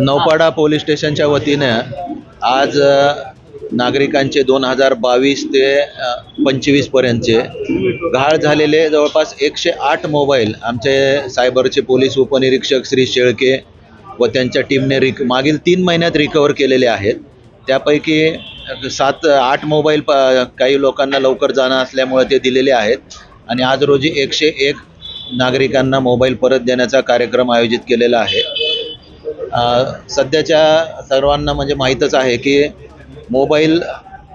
Naupada police स्टेशनच्या वतीनं आज नागरिकांचे दोन हजार बावीस ते पंचवीस पर्यंतचे गहाळ झालेले जवळपास एकशे आठ मोबाईल आमचे सायबरचे पोलीस उपनिरीक्षक श्री शेळके व त्यांच्या टीमने रिक मागील तीन महिन्यात रिकवर केलेले आहेत. त्यापैकी सात आठ मोबाईल प काही लोकांना लवकर जाणं असल्यामुळे ते दिलेले आहेत. आणि आज रोजी एकशे एक नागरिकांना मोबाईल परत देण्याचा कार्यक्रम आयोजित केलेला आहे. सध्याच्या सर्वांना म्हणजे माहीतच आहे की मोबाईल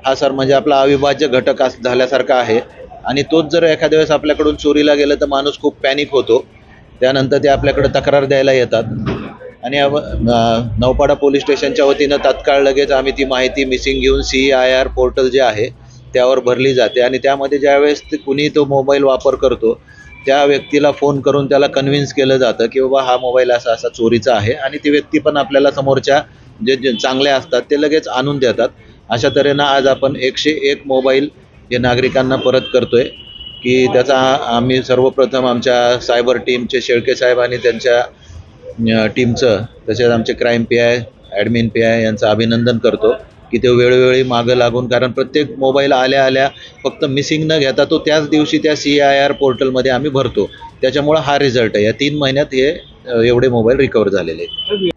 हा सर म्हणजे आपला अविभाज्य घटक अस झाल्यासारखा आहे. आणि तोच जर एखाद्या वेळेस आपल्याकडून चोरीला गेलं तर माणूस खूप पॅनिक होतो. त्यानंतर ते आपल्याकडे तक्रार द्यायला येतात. आणि नवपाडा नौपाडा पोलीस स्टेशनच्या वतीनं तात्काळ लगेच आम्ही ती माहिती मिसिंग घेऊन सी आय आर पोर्टल जे आहे त्यावर भरली जाते. आणि त्यामध्ये ज्यावेळेस ते कुणी तो मोबाईल वापर करतो त्या व्यक्तीला फोन करून त्याला कन्व्हिन्स केलं जातं की बाबा हा मोबाईल असा असा चोरीचा आहे आणि ती व्यक्ती पण आपल्याला समोरच्या जे जे चांगले असतात ते लगेच आणून देतात. अशा तऱ्हेनं आज आपण एकशे एक मोबाईल हे नागरिकांना परत करतो आहे की त्याचा आम्ही सर्वप्रथम आमच्या सायबर टीमचे शेळके साहेब आणि त्यांच्या टीमचं तसेच आमचे crime P I admin P I यांचं अभिनंदन करतो. की ते वेळोवेळी मागं लागून कारण प्रत्येक मोबाईल आल्या आल्या फक्त मिसिंग न घेता तो त्याच दिवशी त्या सी आय आर पोर्टलमध्ये आम्ही भरतो. त्याच्यामुळं हा रिझल्ट आहे. या तीन महिन्यात हे एवढे मोबाईल रिकवर झालेले आहेत.